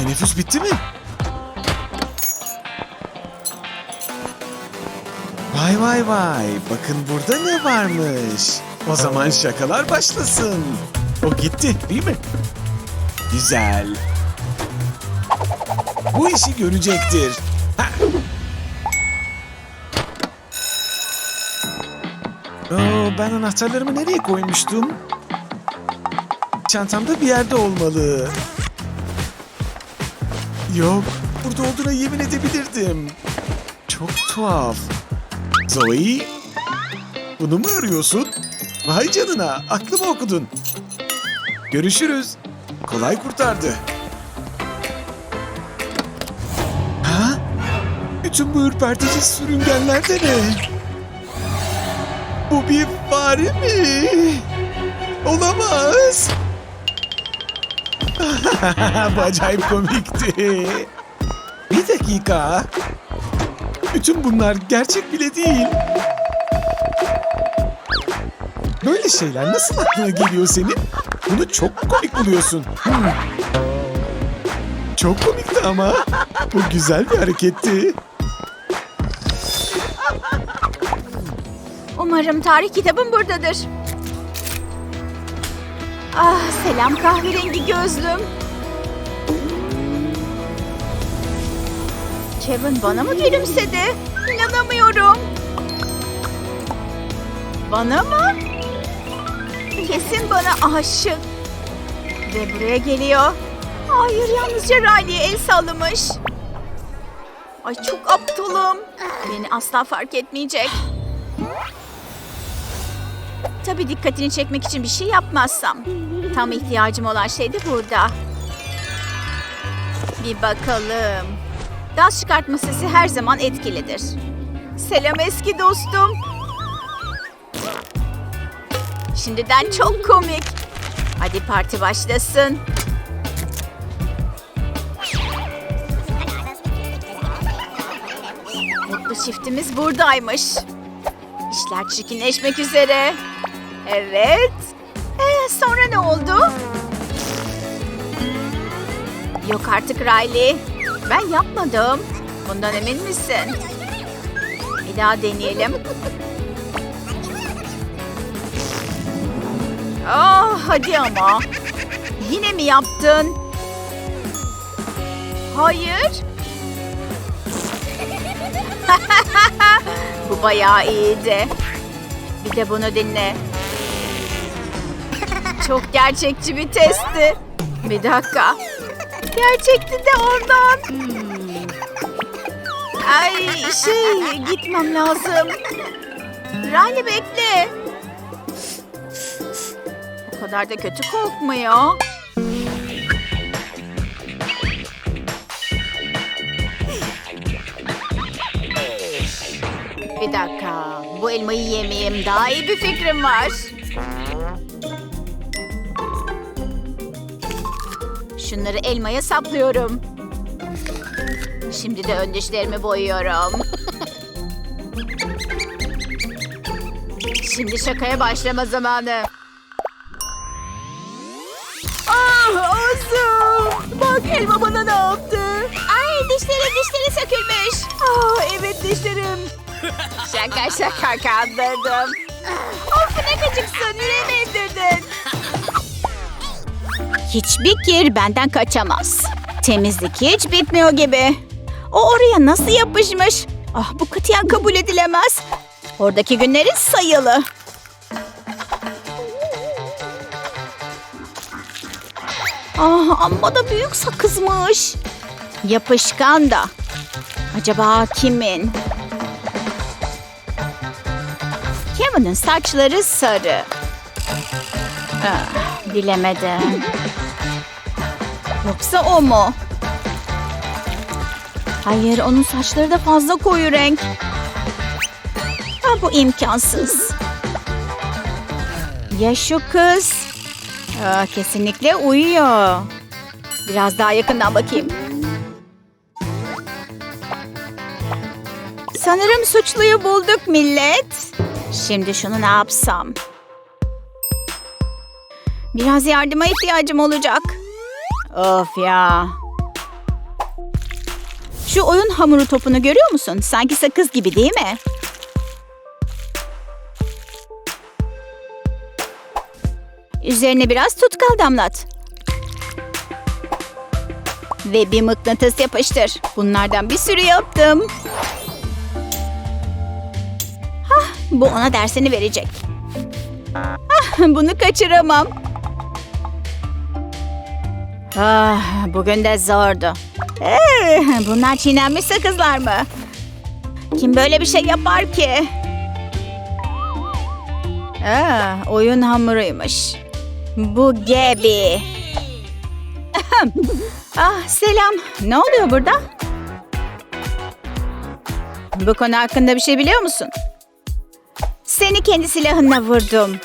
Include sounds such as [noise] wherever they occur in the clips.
Teneffüs bitti mi? Vay vay vay. Bakın burada ne varmış. O zaman şakalar başlasın. O gitti değil mi? Güzel. Bu işi görecektir. Ha. Oo, ben anahtarlarımı nereye koymuştum? Çantamda bir yerde olmalı. Yok, burada olduğuna yemin edebilirdim. Çok tuhaf. Zoe, bunu mu arıyorsun? Vay canına, aklımı okudun. Görüşürüz. Kolay kurtardı. Ha? Bütün bu ürpertici sürüngenler de ne? Bu bir fare mi? Olamaz. [laughs] Bu acayip komikti. Bir dakika. Bütün bunlar gerçek bile değil. Böyle şeyler nasıl aklına geliyor senin? Bunu çok komik buluyorsun? Hmm. Çok komikti ama. Bu güzel bir hareketti. Umarım tarih kitabım buradadır. Ah selam kahverengi gözlüm. Kevin bana mı gülümsedi? İnanamıyorum. Bana mı? Kesin bana aşık. Ve buraya geliyor. Hayır yalnızca Riley'e el sallamış. Ay çok aptalım. Beni asla fark etmeyecek. Tabii dikkatini çekmek için bir şey yapmazsam. Tam ihtiyacım olan şey de burada. Bir bakalım. Gaz çıkartma sesi her zaman etkilidir. Selam eski dostum. Şimdiden çok komik. Hadi parti başlasın. Mutlu çiftimiz buradaymış. İşler çirkinleşmek üzere. Evet. Ee, sonra ne oldu? Yok artık Riley. Ben yapmadım. Bundan emin misin? Bir daha deneyelim. Ah hadi ama. Yine mi yaptın? Hayır. [laughs] Bu bayağı iyiydi. Bir de bunu dinle. Çok gerçekçi bir testti. Bir dakika. Gerçekti de ondan. Ay şey gitmem lazım. Riley bekle. O kadar da kötü kokmuyor. Bir dakika. Bu elmayı yemeyeyim. Daha iyi bir fikrim var. Şunları elmaya saplıyorum. Şimdi de ön dişlerimi boyuyorum. Şimdi şakaya başlama zamanı. Ah ağzım. Bak elma bana ne yaptı? Ay dişleri dişleri sökülmüş. Ah evet dişlerim. Şaka şaka kandırdım. Of ne gıcıksın yüreğimi ezdirdin. Hiçbir kir benden kaçamaz. Temizlik hiç bitmiyor gibi. O oraya nasıl yapışmış? Ah bu katiyen kabul edilemez. Oradaki günlerin sayılı. Ah amma da büyük sakızmış. Yapışkan da. Acaba kimin? Kevin'in saçları sarı. Ah, bilemedim. Yoksa o mu? Hayır, onun saçları da fazla koyu renk. Ha, bu imkansız. Ya şu kız? Aa, kesinlikle uyuyor. Biraz daha yakından bakayım. Sanırım suçluyu bulduk millet. Şimdi şunu ne yapsam? Biraz yardıma ihtiyacım olacak. Of ya. Şu oyun hamuru topunu görüyor musun? Sanki sakız gibi değil mi? Üzerine biraz tutkal damlat. Ve bir mıknatıs yapıştır. Bunlardan bir sürü yaptım. Hah, bu ona dersini verecek. Ah, bunu kaçıramam. Ah, bugün de zordu. Ee, bunlar çiğnenmiş sakızlar mı? Kim böyle bir şey yapar ki? Aa, oyun hamuruymuş. Bu Gabi. [laughs] ah selam. Ne oluyor burada? Bu konu hakkında bir şey biliyor musun? Seni kendi silahınla vurdum.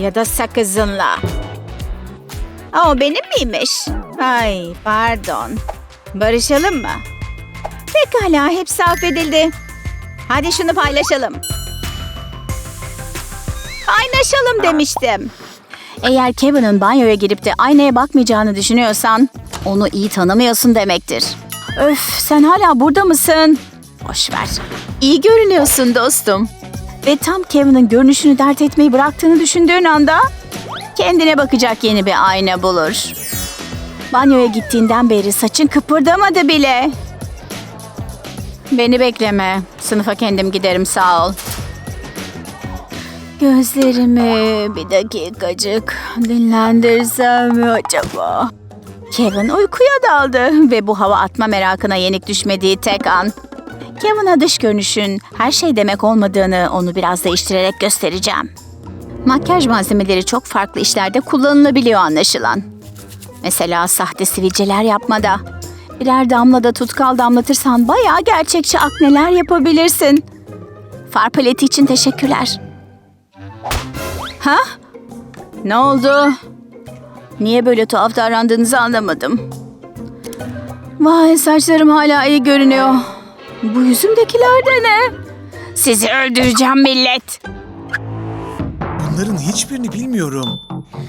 Ya da sakızınla. O benim miymiş? Ay pardon. Barışalım mı? Pekala hepsi affedildi. Hadi şunu paylaşalım. Paylaşalım demiştim. Eğer Kevin'in banyoya girip de aynaya bakmayacağını düşünüyorsan onu iyi tanımıyorsun demektir. Öf sen hala burada mısın? Boş ver. İyi görünüyorsun dostum. Ve tam Kevin'in görünüşünü dert etmeyi bıraktığını düşündüğün anda kendine bakacak yeni bir ayna bulur. Banyoya gittiğinden beri saçın kıpırdamadı bile. Beni bekleme. Sınıfa kendim giderim sağ ol. Gözlerimi bir dakikacık dinlendirsem mi acaba? Kevin uykuya daldı ve bu hava atma merakına yenik düşmediği tek an. Kevin'a dış görünüşün her şey demek olmadığını onu biraz değiştirerek göstereceğim. Makyaj malzemeleri çok farklı işlerde kullanılabiliyor anlaşılan. Mesela sahte sivilceler yapmada. Birer damla da tutkal damlatırsan bayağı gerçekçi akneler yapabilirsin. Far paleti için teşekkürler. Ha? Ne oldu? Niye böyle tuhaf davrandığınızı anlamadım. Vay saçlarım hala iyi görünüyor. Bu yüzümdekiler de ne? Sizi öldüreceğim millet. Bunların hiçbirini bilmiyorum.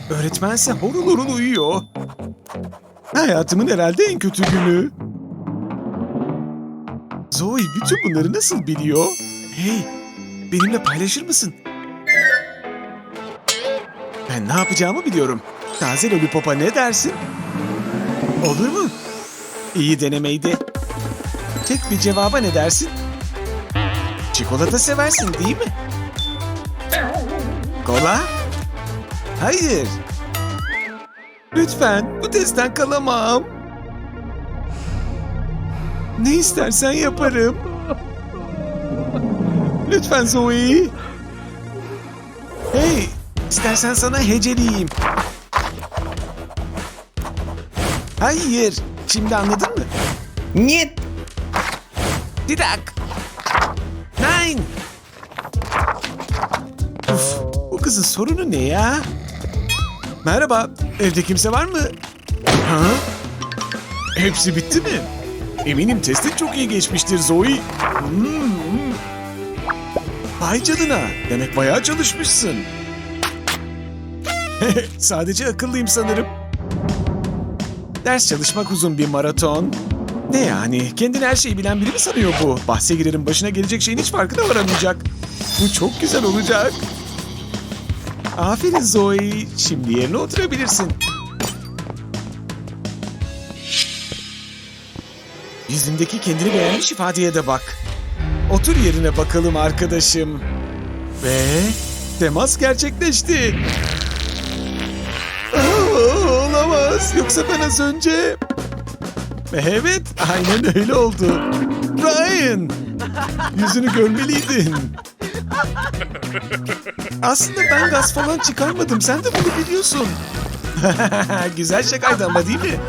Öğretmense horul horul uyuyor. Hayatımın herhalde en kötü günü. Zoe bütün bunları nasıl biliyor? Hey, benimle paylaşır mısın? Ben ne yapacağımı biliyorum. Taze lollipop'a ne dersin? Olur mu? İyi denemeydi. Tek bir cevaba ne dersin? Çikolata seversin değil mi? Kola? Hayır. Lütfen bu testten kalamam. Ne istersen yaparım. Lütfen Zoe. Hey, istersen sana heceleyeyim. Hayır, şimdi anladın mı? Нет, Didak. Nine. Uf, bu kızın sorunu ne ya? Merhaba, evde kimse var mı? Ha? Hepsi bitti mi? Eminim testin çok iyi geçmiştir Zoe. Hmm. Vay canına, demek bayağı çalışmışsın. [laughs] Sadece akıllıyım sanırım. Ders çalışmak uzun bir maraton. Ne yani? Kendini her şeyi bilen biri mi sanıyor bu? Bahse girerim başına gelecek şeyin hiç farkına varamayacak. Bu çok güzel olacak. Aferin Zoe. Şimdi yerine oturabilirsin. Yüzündeki kendini beğenmiş ifadeye de bak. Otur yerine bakalım arkadaşım. Ve temas gerçekleşti. Olamaz. Yoksa ben az önce... Evet, aynen öyle oldu. Ryan! Yüzünü görmeliydin. Aslında ben gaz falan çıkarmadım. Sen de bunu biliyorsun. [laughs] Güzel şakaydı ama değil mi?